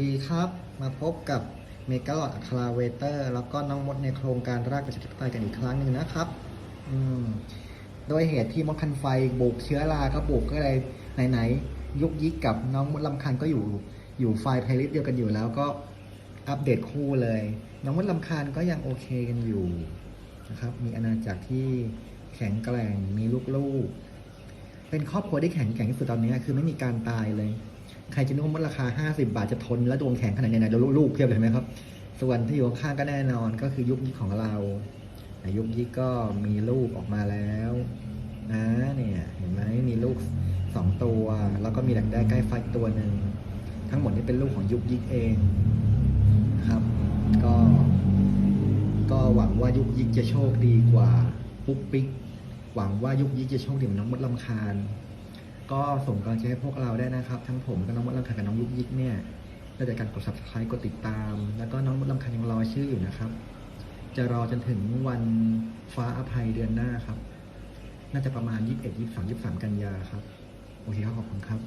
ดีครับ มาพบกับเมกาลอดอะคาราเวเตอร์ แล้วก็น้องมดในโครงการรากประชาธิปไตยกันอีกครั้งหนึ่งนะครับอืมโดยเหตุที่มดคันไฟบุกเชื้อราก็บุกก็เลยไหนๆยุกยิกกับน้องมดลำคันก็อยู่อยู่ไฟล์เพลย์ลิสต์เดียวกันอยู่แล้วก็อัปเดตคู่เลย น้องมดลำคาญก็ยังโอเคกันอยู่นะครับ มีอาณาจักรที่แข็งแกร่งมีลูกๆ เป็นครอบครัวที่แข็งแกร่งที่สุดตอนนี้คือไม่มีการตายเลย ใครจะนึกว่ามดราคา 50 บาทจะทน และดวงแข็งขนาดนี้นะเดี๋ยวลูกเพียบเลยไหมครับ ส่วนที่อยู่ข้างก็แน่นอนก็คือยุคยิกของเราแต่ยุคยิกก็มีลูกออกมาแล้วนะเนี่ยเห็นไหมมีลูกสองตัว แล้วก็มีดักแด้ใกล้ไฟตัวหนึ่งทั้งหมดนี้เป็นลูกของยุคยิกเองนะครับ ก็ ก็หวังว่ายุคยิกจะโชคดีกว่าปุ๊กปิ๊กหวังว่ายุคยิกจะโชคดีเหมือนน้องมดลำคาญ ก็ส่งกำลังใจให้พวกเราได้นะครับ ทั้งผมกับน้องมดลำคันกับน้องยุกยิกเนี่ยได้จากการกด subscribe กดติดตาม แล้วก็น้องมดลำคันยังรอชื่ออยู่นะครับ จะรอจนถึงวันฟ้าอภัยเดือนหน้าครับ น่าจะประมาณ 21 23 23 กันยาครับ โอเคครับขอบคุณครับ